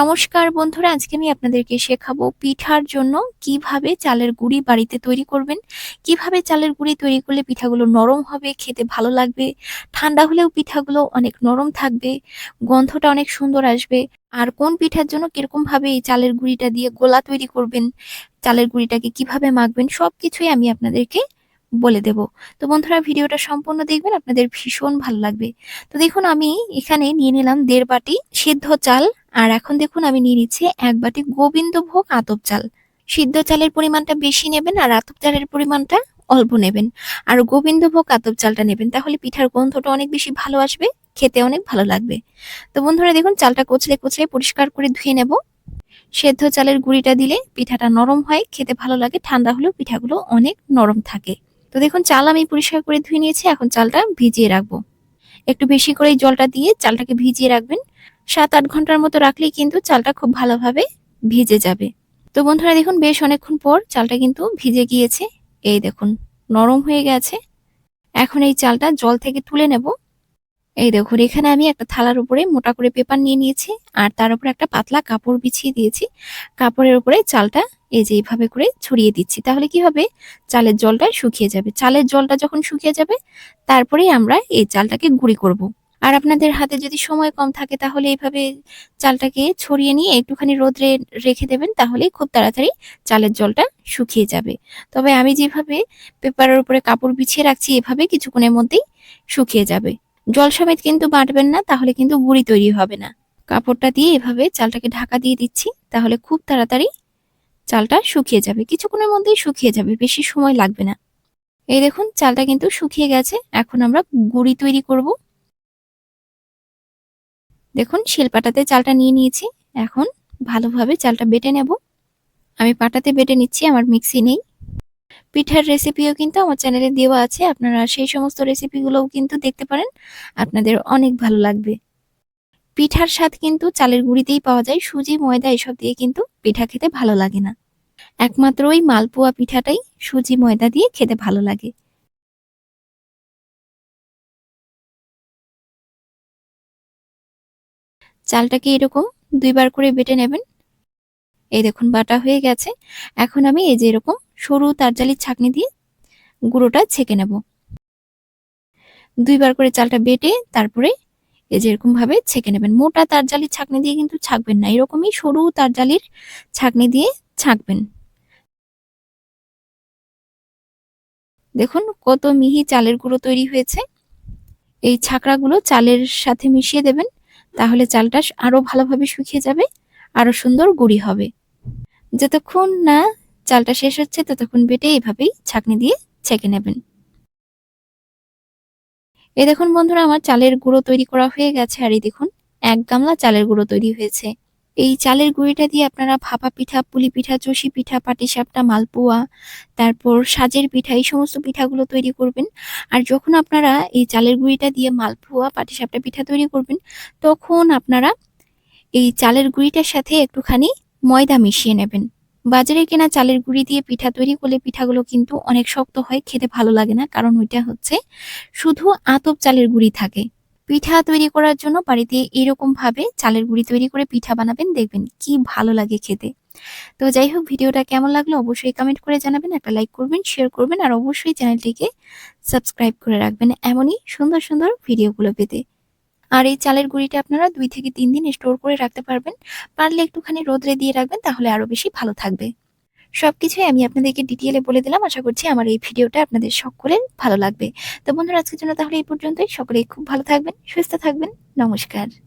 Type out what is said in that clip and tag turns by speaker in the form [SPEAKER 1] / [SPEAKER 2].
[SPEAKER 1] নমস্কার বন্ধুরা, আজকে আমি আপনাদেরকে শেখাবো পিঠার জন্য কীভাবে চালের গুঁড়ি বাড়িতে তৈরি করবেন। কীভাবে চালের গুঁড়ি তৈরি করলে পিঠাগুলো নরম হবে, খেতে ভালো লাগবে, ঠান্ডা হলেও পিঠাগুলো অনেক নরম থাকবে, গন্ধটা অনেক সুন্দর আসবে। আর কোন পিঠার জন্য কীরকম ভাবে এই চালের গুঁড়িটা দিয়ে গোলা তৈরি করবেন, চালের গুঁড়িটাকে কীভাবে মাখবেন, সবকিছুই আমি আপনাদেরকে বলে দেব। তো বন্ধুরা, ভিডিওটা সম্পূর্ণ দেখবেন, আপনাদের ভীষণ ভালো লাগবে। তো দেখুন, আমি এখানে নিয়ে নিলাম দেড় বাটি সিদ্ধ চাল, আর এখন দেখুন, আমি নিয়ে নিচ্ছি এক বাটি গোবিন্দভোগ আতপ চাল। সিদ্ধ চালের পরিমাণটা বেশি নেবেন, আর আতপ চালের পরিমাণটা অল্প নেবেন। আর গোবিন্দভোগ আতপ চালটা নেবেন, তাহলে পিঠার গন্ধটা অনেক বেশি ভালো আসবে, খেতে অনেক ভালো লাগবে। তো বন্ধুরা, দেখুন, চালটা কচলে কচলে পরিষ্কার করে ধুয়ে নেব। সেদ্ধ চালের গুঁড়িটা দিলে পিঠাটা নরম হয়, খেতে ভালো লাগে, ঠান্ডা হলেও পিঠাগুলো অনেক নরম থাকে। তো দেখুন, চাল আমি পরিষ্কার করে ধুয়ে নিয়েছি, এখন চালটা ভিজিয়ে রাখব। একটু বেশি করে জলটা দিয়ে চালটাকে ভিজিয়ে রাখবেন। সাত আট ঘণ্টার মতো রাখলেই কিন্তু চালটা খুব ভালোভাবে ভিজে যাবে। তো বন্ধুরা, দেখুন, বেশ অনেকক্ষণ পর চালটা কিন্তু ভিজে গিয়েছে। এই দেখুন, নরম হয়ে গেছে। এখন এই চালটা জল থেকে তুলে নেব। এই দেখুন, এখানে আমি একটা থালার উপরে মোটা করে পেপার নিয়ে নিয়েছি, আর তার উপরে একটা পাতলা কাপড় বিছিয়ে দিয়েছি। কাপড়ের উপরে চালটা এই যে এইভাবে করে ছড়িয়ে দিচ্ছি। তাহলে কি হবে? চালের জলটা শুকিয়ে যাবে। চালের জলটা যখন শুকিয়ে যাবে, তারপরেই আমরা এই চালটাকে গুঁড়ি করব। আর আপনাদের হাতে যদি সময় কম থাকে, তাহলে এইভাবে চালটাকে ছড়িয়ে নিয়ে একটুখানি রোদ্রে রেখে দেবেন, তাহলেই খুব তাড়াতাড়ি চালের জলটা শুকিয়ে যাবে। তবে আমি যেভাবে পেপারের উপরে কাপড় বিছিয়ে রাখছি, এভাবে কিছুক্ষণের মধ্যেই শুকিয়ে যাবে। জল সমেত কিন্তু বাটবেন না, তাহলে কিন্তু গুঁড়ি তৈরি হবে না। কাপড়টা দিয়ে এভাবে চালটাকে ঢাকা দিয়ে দিচ্ছি, তাহলে খুব তাড়াতাড়ি চালটা শুকিয়ে যাবে। কিছুক্ষণের মধ্যেই শুকিয়ে যাবে, বেশি সময় লাগবে না। এই দেখুন, চালটা কিন্তু শুকিয়ে গেছে। এখন আমরা গুঁড়ি তৈরি করব। দেখুন, শিলপাটাতে চালটা নিয়ে নিয়েছি। এখন ভালোভাবে চালটা বেটে নেব। আমি পাটাতে বেটে নিচ্ছি, আমার মিক্সি নেই। পিঠার রেসিপিও কিন্তু আমার চ্যানেলে দেওয়া আছে। আপনারা সেই সমস্ত রেসিপিগুলোও কিন্তু দেখতে পারেন। আপনাদের অনেক ভালো লাগবে। পিঠার স্বাদ কিন্তু চালের গুঁড়িতেই পাওয়া যায়। সুজি, ময়দা এসব দিয়ে কিন্তু পিঠা খেতে ভালো লাগে না। একমাত্র ওই মালপোয়া পিঠাটাই সুজি, ময়দা দিয়ে খেতে ভালো লাগে। চালটাকে এরকম দুইবার করে বেটে নেবেন। এই দেখুন, বাটা হয়ে গেছে। এখন আমি এই যে এরকম সরু তারজালির ছাকনি দিয়ে গুঁড়োটা ছেঁকে নেব। দুইবার করে চালটা বেটে তারপরে এই যে এরকম ভাবে ছেঁকে নেবেন। মোটা তারজালির ছাঁকনি দিয়ে কিন্তু ছাঁকবেন না। এরকমই সরু তারজালির ছাঁকনি দিয়ে ছাঁকবেন। দেখুন কত মিহি চালের গুঁড়ো তৈরি হয়েছে। এই ছাকড়াগুলো চালের সাথে মিশিয়ে দেবেন, তাহলে চালটা আরও ভালোভাবে শুকিয়ে যাবে, আরও সুন্দর গুঁড়ি হবে। যতক্ষণ না চালটা শেষ হচ্ছে, ততক্ষণ বেটে এইভাবেই ছাঁকনি দিয়ে ছেঁকে নেবেন। এই দেখুন বন্ধুরা, আমার চালের গুঁড়ো তৈরি করা হয়ে গেছে, আর এই দেখুন এক গামলা চালের গুঁড়ো তৈরি হয়েছে। এই চালের গুঁড়িটা দিয়ে আপনারা ভাপা পিঠা, পুলি পিঠা, চষি পিঠা, পাটিসাপটা, মালপোয়া, তারপর সাজের পিঠা, এই সমস্ত পিঠাগুলো তৈরি করবেন। আর যখন আপনারা এই চালের গুঁড়িটা দিয়ে মালপোয়া, পাটিসাপটা পিঠা তৈরি করবেন, তখন আপনারা এই চালের গুঁড়িটার সাথে একটুখানি ময়দা মিশিয়ে নেবেন। বাজারে কেনা চালের গুঁড়ি দিয়ে পিঠা তৈরি করলে পিঠাগুলো কিন্তু অনেক শক্ত হয়, খেতে ভালো লাগে না। কারণ ওইটা হচ্ছে শুধু আতপ চালের গুঁড়ি থাকে। পিঠা তৈরি করার জন্য বাড়িতে এরকম ভাবে চালের গুঁড়ি তৈরি করে পিঠা বানাবেন, দেখবেন কি ভালো লাগে খেতে। তো যাই হোক, ভিডিওটা কেমন লাগল অবশ্যই কমেন্ট করে জানাবেন, একটা লাইক করবেন শেয়ার করবেন, আর অবশ্যই চ্যানেলটিকে সাবস্ক্রাইব করে রাখবেন। এমনই সুন্দর সুন্দর ভিডিওগুলো পেতে। আর এই চালের গুঁড়িটা আপনারা দুই থেকে তিন দিন স্টোর করে রাখতে পারবেন। পারলে একটুখানি রোদ্রে দিয়ে রাখবেন, তাহলে আরও বেশি ভালো থাকবে। সবকিছুই আমি আপনাদেরকে ডিটেলে বলে দিলাম। আশা করছি আমার এই ভিডিওটা আপনাদের সকলের ভালো লাগবে। তো বন্ধুরা, আজকের জন্য তাহলে এই পর্যন্তই। সকলেই খুব ভালো থাকবেন, সুস্থ থাকবেন। নমস্কার।